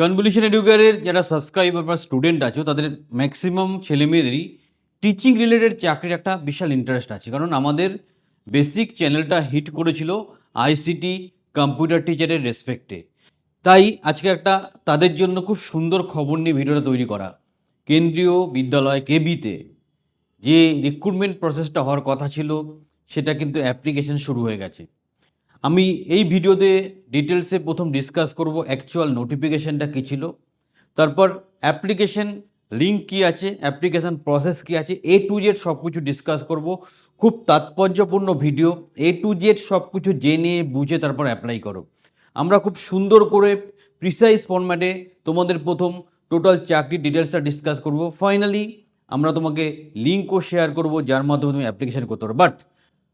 Convolution এডুকেয়ারের যারা subscriber বা student আছো, তাদের ম্যাক্সিমাম ছেলেমেয়েদেরই টিচিং রিলেটেড চাকরির একটা বিশাল ইন্টারেস্ট আছে। কারণ আমাদের বেসিক চ্যানেলটা হিট করেছিল আইসিটি কম্পিউটার টিচারের রেসপেক্টে তাই আজকে একটা তাদের জন্য খুব সুন্দর খবর নিয়ে ভিডিওটা তৈরি করা। কেন্দ্রীয় বিদ্যালয় কেবিতে যে রিক্রুটমেন্ট প্রসেসটা হওয়ার কথা ছিল, সেটা কিন্তু অ্যাপ্লিকেশন শুরু হয়ে গেছে। আমি এই ভিডিওতে ডিটেলসে প্রথম ডিসকাস করব অ্যাকচুয়াল নোটিফিকেশানটা কী ছিল, তারপর অ্যাপ্লিকেশন লিঙ্ক কী আছে অ্যাপ্লিকেশন প্রসেস কী আছে এ টু জেড সব কিছু ডিসকাস করব। খুব তাৎপর্যপূর্ণ ভিডিও এ টু জেড সব কিছু জেনে, বুঝে তারপর অ্যাপ্লাই করো। আমরা খুব সুন্দর করে প্রিসাইজ ফরম্যাটে তোমাদের প্রথম টোটাল চাকরির ডিটেলসটা ডিসকাস করব। ফাইনালি আমরা তোমাকে লিঙ্কও শেয়ার করব, যার মাধ্যমে তুমি অ্যাপ্লিকেশান করতে পারো। বাট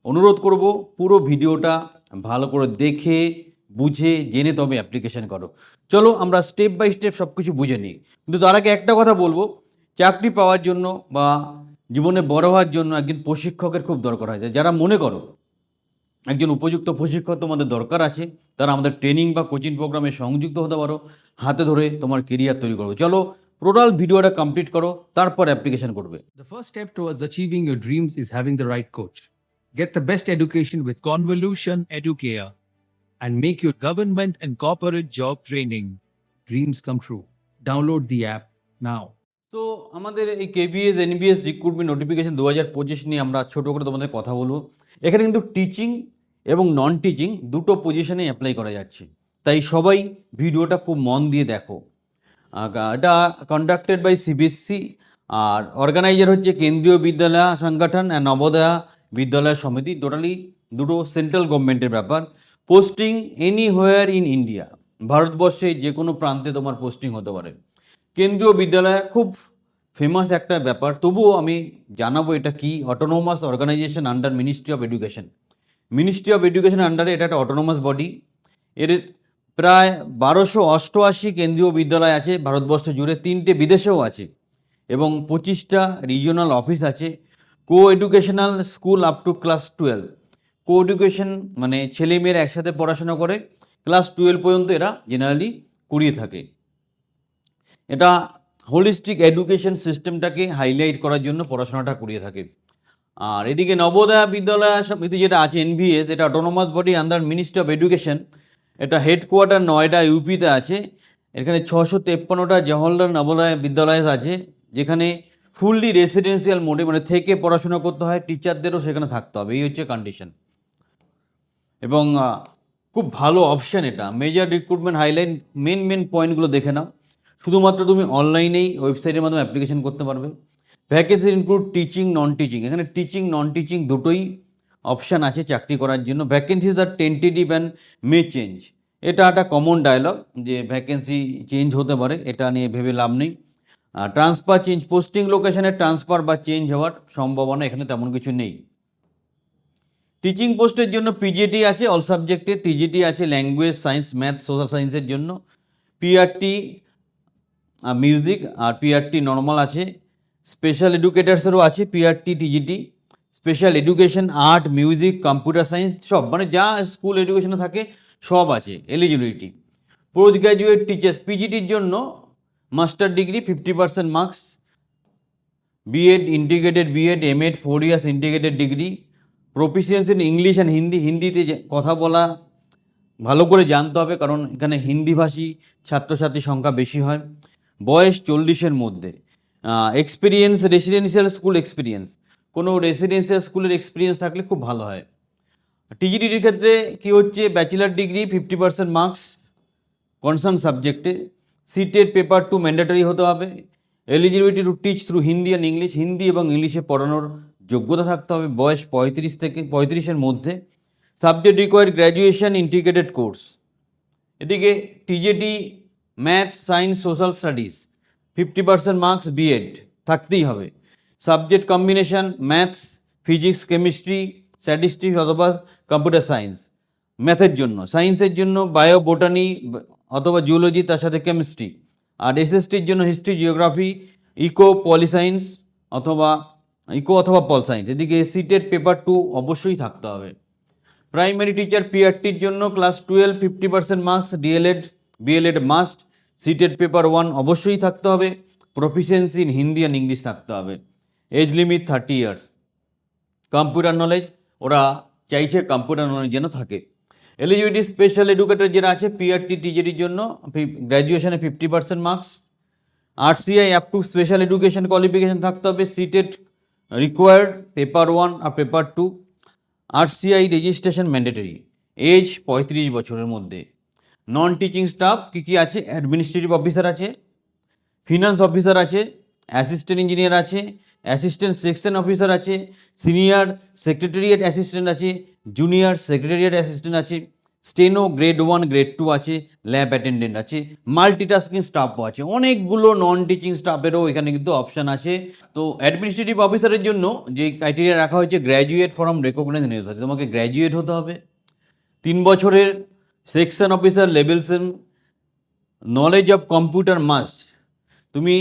অনুরোধ করব, পুরো ভিডিওটা ভালো করে দেখে, বুঝে, জেনে তবে অ্যাপ্লিকেশন করো। চলো আমরা স্টেপ বাই স্টেপ সব কিছু বুঝে নিই। কিন্তু তার আগে একটা কথা বলব, চাকরি পাওয়ার জন্য বা জীবনে বড় হওয়ার জন্য একজন প্রশিক্ষকের খুব দরকার হয়। যারা মনে করো, একজন উপযুক্ত প্রশিক্ষক তোমাদের দরকার আছে, তারা আমাদের ট্রেনিং বা কোচিং প্রোগ্রামে সংযুক্ত হতে পারো, হাতে ধরে তোমার কেরিয়ার তৈরি করো চলো, টোটাল ভিডিওটা কমপ্লিট করো, তারপর অ্যাপ্লিকেশন করবে। The first step towards achieving your dreams is having the right coach. Get the best education with Convolution Educare and make your government and corporate job training dreams come true. Download the app now. তো আমাদের এই KBS NBS recruitment notification দু হাজার পঁচিশ নিয়ে আমরা ছোটো করে তোমাদের কথা বলব এখানে কিন্তু টিচিং এবং নন টিচিং দুটো পজিশনে অ্যাপ্লাই করা যাচ্ছে তাই সবাই ভিডিওটা খুব মন দিয়ে দেখো এটা কন্ডাক্টেড বাই সিবিএসসি আর অর্গানাইজার হচ্ছে কেন্দ্রীয় বিদ্যালয় সংগঠন আর নবোদয়া বিদ্যালয় সমিতি টোটালি দুটো সেন্ট্রাল গভর্নমেন্টের ব্যাপার। Posting anywhere in India ভারতবর্ষে যে কোনো প্রান্তে তোমার পোস্টিং হতে পারে। কেন্দ্রীয় বিদ্যালয় খুব ফেমাস একটা ব্যাপার, তবুও আমি জানাব এটা কি? Autonomous organisation under ministry of education ministry of education আন্ডারে এটা একটা অটোনোমাস বডি এর প্রায় বারোশো অষ্টআশি কেন্দ্রীয় বিদ্যালয় আছে ভারতবর্ষ জুড়ে, তিনটে বিদেশেও আছে এবং পঁচিশটা রিজিওনাল অফিস আছে। Co educational school up to class twelve co education মানে ছেলে মেয়েরা একসাথে পড়াশোনা করে ক্লাস টুয়েলভ পর্যন্ত এরা জেনারেলি করিয়ে থাকে। এটা হোলিস্টিক এডুকেশন সিস্টেমটাকে হাইলাইট করার জন্য পড়াশোনাটা করিয়ে থাকে। আর এদিকে নবোদয়া বিদ্যালয় সমিতি যেটা আছে এনভিএস এটা autonomous body under ministry of education এটা হেডকোয়ার্টার নয়ডা ইউপিতে আছে। এখানে ছশো তেপ্পান্নটা জওহরলাল নবোদয় বিদ্যালয় আছে, যেখানে ফুললি রেসিডেন্সিয়াল মোডে মানে থেকে পড়াশোনা করতে হয় টিচারদেরও সেখানে থাকতে হবে, এই হচ্ছে কন্ডিশন এবং খুব ভালো অপশান এটা। Major recruitment highlight main main পয়েন্টগুলো দেখে নাও। শুধুমাত্র তুমি অনলাইনেই ওয়েবসাইটের মাধ্যমে অ্যাপ্লিকেশন করতে পারবে। Vacancy include teaching non teaching এখানে টিচিং নন টিচিং দুটোই অপশান আছে চাকরি করার জন্য। Vacancies are tentative and may change এটা একটা কমন ডায়লগ যে ভ্যাকেন্সি চেঞ্জ হতে পারে, এটা নিয়ে ভেবে লাভ নেই। ট্রান্সফার চেঞ্জ পোস্টিং লোকেশনে ট্রান্সফার বা চেঞ্জ হওয়ার সম্ভাবনা এখানে তেমন কিছু নেই। টিচিং পোস্টের জন্য পিজিটি আছে অল সাবজেক্টে টিজিটি আছে ল্যাঙ্গুয়েজ সায়েন্স ম্যাথ সোশ্যাল সায়েন্সের জন্য। পিআরটি মিউজিক আর পিআরটি নর্মাল আছে। স্পেশাল এডুকেটার্সেরও আছে PRT TGT special education art music computer science সব মানে যা স্কুল এডুকেশনে থাকে সব আছে এলিজিবিলিটি পোস্ট গ্র্যাজুয়েট টিচার্স পিজিটির জন্য master degree fifty percent marks BEd integrated BEd M Ed four years integrated degree proficiency in English and Hindi হিন্দিতে কথা বলা ভালো করে জানতে হবে, কারণ এখানে হিন্দিভাষী ছাত্রছাত্রীর সংখ্যা বেশি হয়। বয়স চল্লিশের মধ্যে। এক্সপিরিয়েন্স রেসিডেন্সিয়াল স্কুল এক্সপিরিয়েন্স কোনো রেসিডেন্সিয়াল স্কুলের এক্সপিরিয়েন্স থাকলে খুব ভালো হয়। টিজিটির ক্ষেত্রে কী হচ্ছে? Bachelor degree fifty percent marks concern সাবজেক্টে সিটেড পেপার টু ম্যান্ডেটরি হতে হবে। Eligibility to teach through Hindi and English Hindi এবং ইংলিশে পড়ানোর যোগ্যতা থাকতে হবে বয়স পঁয়ত্রিশ থেকে পঁয়ত্রিশের মধ্যে। Subject required graduation integrated course এদিকে TGT maths science social studies fifty percent marks BEd থাকতেই হবে। Subject combination maths physics chemistry statistics অথবা কম্পিউটার সায়েন্স ম্যাথের জন্য, সায়েন্সের জন্য, বায়ো, বোটানি, অথবা জিওলজি, তার সাথে কেমিস্ট্রি। আর এসএসটির জন্য হিস্ট্রি, জিওগ্রাফি, ইকো পলিসায়েন্স অথবা ইকো অথবা পল সায়েন্স এদিকে সিটেড পেপার টু অবশ্যই থাকতে হবে। প্রাইমারি টিচার পিআরটির জন্য class twelve fifty percent marks, DElEd, BElEd must. CTET paper one অবশ্যই থাকতে হবে। Proficiency in Hindi and English থাকতে হবে। Age limit thirty year. Computer knowledge, ওরা চাইছে কম্পিউটার নলেজ যেন থাকে। এলিজিবিলিটি স্পেশাল এডুকেটর যেটা আছে পিআরটি টিজেডির জন্য গ্র্যাজুয়েশনে fifty percent marks RCI approved special education qualification থাকতে হবে সিটেড রিকোয়ার্ড পেপার ওয়ান আর paper two RCI registration mandatory age পঁয়ত্রিশ বছরের মধ্যে। নন টিচিং স্টাফ কী কী আছে? অ্যাডমিনিস্ট্রেটিভ অফিসার আছে ফিনান্স অফিসার আছে অ্যাসিস্ট্যান্ট ইঞ্জিনিয়ার আছে অ্যাসিস্ট্যান্ট সেকশন অফিসার আছে সিনিয়র সেক্রেটারিয়েট অ্যাসিস্ট্যান্ট আছে জুনিয়র সেক্রেটারিয়েট অ্যাসিস্ট্যান্ট আছে steno grade one grade two আছে ল্যাব অ্যাটেন্ডেন্ট আছে মাল্টিটাস্কিং স্টাফও আছে। অনেকগুলো নন টিচিং স্টাফেরও এখানে কিন্তু অপশান আছে। তো অ্যাডমিনিস্ট্রেটিভ অফিসারের জন্য যে ক্রাইটেরিয়া রাখা হয়েছে গ্র্যাজুয়েট ফ্রম রেকগনাইজ ইউনিভার্সিটি তোমাকে গ্র্যাজুয়েট হতে হবে। তিন বছরের সেকশন অফিসার লেভেলসেন নলেজ অফ কম্পিউটার মাস্ট তুমি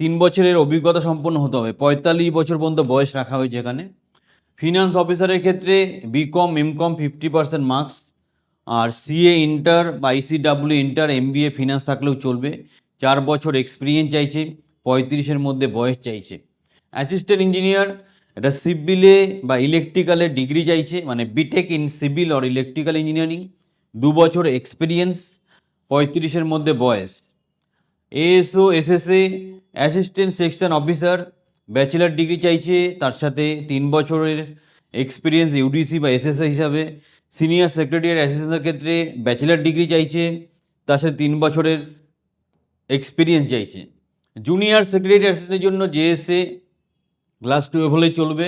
তিন বছরের অভিজ্ঞতা সম্পন্ন হতে হবে। পঁয়তাল্লিশ বছর পর্যন্ত বয়স রাখা হয়েছে এখানে। ফিনান্স অফিসারের ক্ষেত্রে BCom MCom fifty percent marks আর সিএ ইন্টার বা আইসিডাব্লিউ ইন্টার এমবিএ ফিনান্স থাকলেও চলবে। চার বছর এক্সপিরিয়েন্স চাইছে, পঁয়ত্রিশের মধ্যে বয়স চাইছে। অ্যাসিস্ট্যান্ট ইঞ্জিনিয়ার এটা সিভিলে বা ইলেকট্রিক্যালের ডিগ্রি চাইছে মানে BTech in civil or electrical engineering দু বছর এক্সপিরিয়েন্স পঁয়ত্রিশের মধ্যে বয়স। ASO SSA assistant section officer bachelor degree চাইছে, তার সাথে তিন বছরের এক্সপিরিয়েন্স ইউডিসি বা এসএসএ হিসাবে। সিনিয়র সেক্রেটারি অ্যাসিস্ট্যান্টের ক্ষেত্রে ব্যাচেলার ডিগ্রি চাইছে, তার সাথে তিন বছরের এক্সপিরিয়েন্স চাইছে। জুনিয়র সেক্রেটারি অ্যাসিস্ট্যান্টের জন্য জেএসএ ক্লাস টুয়েলভ হলেই চলবে।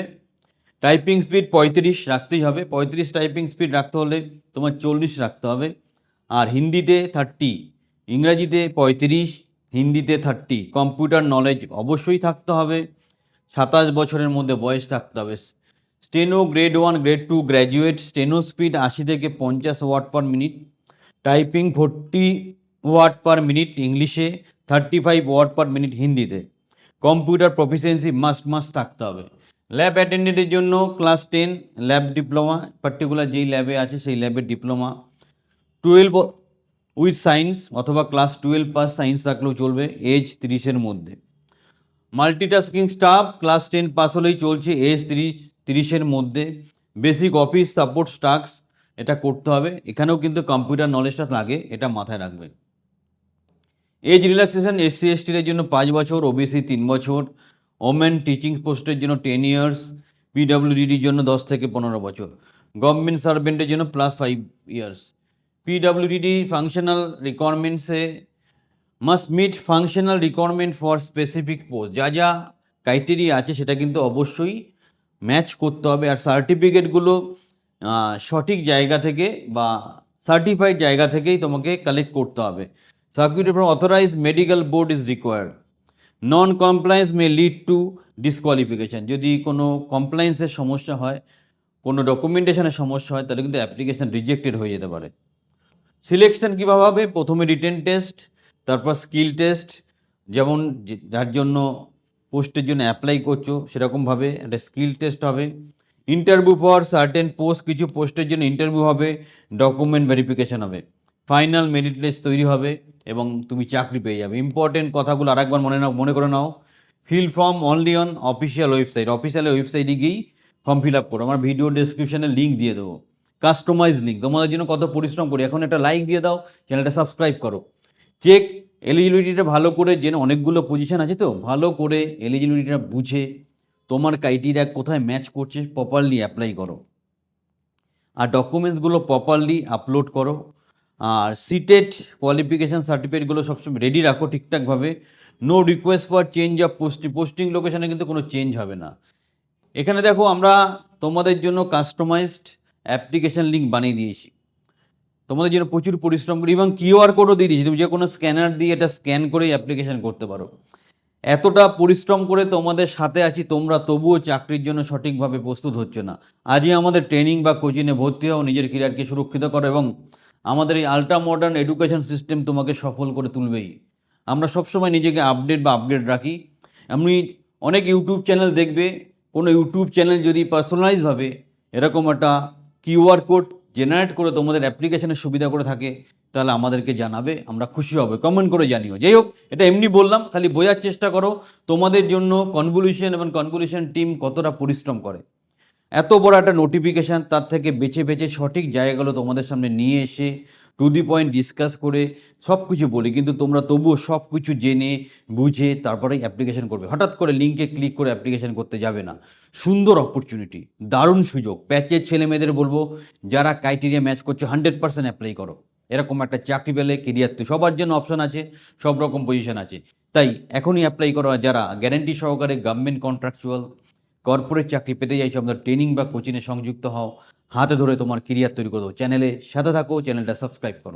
টাইপিং স্পিড পঁয়ত্রিশ রাখতেই হবে। পঁয়ত্রিশ টাইপিং স্পিড রাখতে হলে তোমার চল্লিশ রাখতে হবে। আর হিন্দিতে থার্টি ইংরাজিতে পঁয়ত্রিশ হিন্দিতে থার্টি, কম্পিউটার নলেজ অবশ্যই থাকতে হবে। সাতাশ বছরের মধ্যে বয়স থাকতে হবে। Steno grade one grade two graduate steno speed আশি থেকে পঞ্চাশ word per minute typing forty watt per minute ইংলিশে thirty five word per minute হিন্দিতে। কম্পিউটার প্রফিসিয়েন্সি মাস্ট মাস্ট থাকতে হবে। ল্যাব অ্যাটেন্ডেন্টের জন্য class ten lab diploma particular যেই ল্যাবে আছে সেই ল্যাবের ডিপ্লোমা টুয়েলভ উইথ সায়েন্স অথবা ক্লাস টুয়েলভ পাস সায়েন্স থাকলেও চলবে, এজ তিরিশের মধ্যে। Multitasking staff, class ten pass হলেই চলছে, এজ তিরিশ তিরিশের মধ্যে। বেসিক অফিস সাপোর্ট স্টাক্স এটা করতে হবে। এখানেও কিন্তু কম্পিউটার নলেজটা লাগে, এটা মাথায় রাখবে এজ রিল্যাক্সেশন, এসসি, এসটির জন্য পাঁচ বছর, ওবিসি তিন বছর, ওমেন টিচিং পোস্টের জন্য টেন ইয়ার্স, পিডব্লিউডির জন্য দশ থেকে পনেরো বছর। গভর্নমেন্ট সার্ভেন্টের জন্য plus five years. PWDD functional রিকোয়ারমেন্টসে must meet functional requirement for specific post যা যা ক্রাইটেরিয়া আছে সেটা কিন্তু অবশ্যই ম্যাচ করতে হবে। আর সার্টিফিকেটগুলো সঠিক জায়গা থেকে বা সার্টিফাইড জায়গা থেকেই তোমাকে কালেক্ট করতে হবে। Certificate from authorise medical board is required non compliance may lead to disqualification যদি কোনো কমপ্লায়েন্সের সমস্যা হয়, কোনো ডকুমেন্টেশনের সমস্যা হয়, তাহলে কিন্তু অ্যাপ্লিকেশন রিজেক্টেড হয়ে যেতে পারে। সিলেকশন কীভাবে হবে? প্রথমে রিটেন টেস্ট, তারপর স্কিল টেস্ট, যেমন যার জন্য পোস্টের জন্য অ্যাপ্লাই করছ, সেরকমভাবে একটা স্কিল টেস্ট হবে। ইন্টারভিউ ফর সার্টেন পোস্ট, কিছু পোস্টের জন্য ইন্টারভিউ হবে, ডকুমেন্ট ভেরিফিকেশন হবে। ফাইনাল মেরিট লিস্ট তৈরি হবে এবং তুমি চাকরি পেয়ে যাবে। ইম্পর্টেন্ট কথাগুলো আরেকবার মনে নাও, মনে করে নাও। Fill form only on official website. Official ওয়েবসাইটে গিয়েই ফর্ম ফিল আপ করো। আমার ভিডিও ডেসক্রিপশনে লিঙ্ক দিয়ে দেবো। কাস্টমাইজ লিঙ্ক তোমাদের জন্য কত পরিশ্রম করি। এখন একটা লাইক দিয়ে দাও চ্যানেলটা সাবস্ক্রাইব করো। চেক এলিজিবিলিটিটা ভালো করে জেনে, অনেকগুলো পজিশন আছে তো? ভালো করে এলিজিবিলিটিটা বুঝে তোমার ক্রাইটেরিয়া কোথায় ম্যাচ করছে প্রপারলি অ্যাপ্লাই করো। আর ডকুমেন্টসগুলো প্রপারলি আপলোড করো। আর সিটেড কোয়ালিফিকেশান সার্টিফিকেটগুলো সবসময় রেডি রাখো ঠিকঠাকভাবে। No request for change of posting posting লোকেশানে কিন্তু কোনো চেঞ্জ হবে না। এখানে দেখো আমরা তোমাদের জন্য কাস্টমাইজড অ্যাপ্লিকেশান লিঙ্ক বানিয়ে দিয়েছি। তোমাদের জন্য প্রচুর পরিশ্রম করি এবং কিউআর কোডও দিয়ে দিয়েছি। তুমি যে কোনো স্ক্যানার দিয়ে এটা স্ক্যান করেই অ্যাপ্লিকেশান করতে পারো। এতটা পরিশ্রম করে তোমাদের সাথে আছি, তোমরা তবুও চাকরির জন্য সঠিকভাবে প্রস্তুত হচ্ছে না। আজই আমাদের ট্রেনিং বা কোচিংয়ে ভর্তি হও, নিজের ক্যারিয়ারকে সুরক্ষিত করো এবং আমাদের এই আল্ট্রা মডার্ন এডুকেশন সিস্টেম তোমাকে সফল করে তুলবেই। আমরা সবসময় নিজেকে আপডেট বা আপগ্রেড রাখি। এমনি অনেক ইউটিউব চ্যানেল দেখবে, কোনো ইউটিউব চ্যানেল যদি পার্সোনালাইজভাবে এরকম একটা কিউআর কোড জেনারেট করে তোমাদের অ্যাপ্লিকেশনের সুবিধা করে থাকে, তাহলে আমাদেরকে জানাবে, আমরা খুশি হবে। কমেন্ট করে জানিও। যাই হোক, এটা এমনি বললাম, খালি বোঝার চেষ্টা করো, তোমাদের জন্য কনভলিউশন এবং কনভলিউশন টিম কতটা পরিশ্রম করে। এত বড় একটা নোটিফিকেশান তার থেকে বেছে বেছে সঠিক জায়গাগুলো তোমাদের সামনে নিয়ে এসে টু দি পয়েন্ট ডিসকাস করে সব কিছু বলি। কিন্তু তোমরা তবুও সব কিছু জেনে, বুঝে তারপরেই অ্যাপ্লিকেশন করবে। হঠাৎ করে লিঙ্কে ক্লিক করে অ্যাপ্লিকেশন করতে যাবে না। সুন্দর অপরচুনিটি দারুণ সুযোগ। প্যাচের ছেলে মেয়েদের বলব, যারা ক্রাইটেরিয়া ম্যাচ করছে হান্ড্রেড পার্সেন্ট অ্যাপ্লাই করো। এরকম একটা চাকরি পেলে কেরিয়ার তো সবার জন্য অপশন আছে, সব রকম পজিশন আছে। তাই এখনই অ্যাপ্লাই করো। যারা গ্যারেন্টি সহকারে গভর্নমেন্ট কন্ট্রাকচুয়াল কর্পোরেট চাকরি পেতে চাইছো আপনার ট্রেনিং বা কোচিংয়ে সংযুক্ত হও, হাতে ধরে তোমার কেরিয়ার তৈরি করো চ্যানেলে সাথে থাকো চ্যানেলটা সাবস্ক্রাইব করো।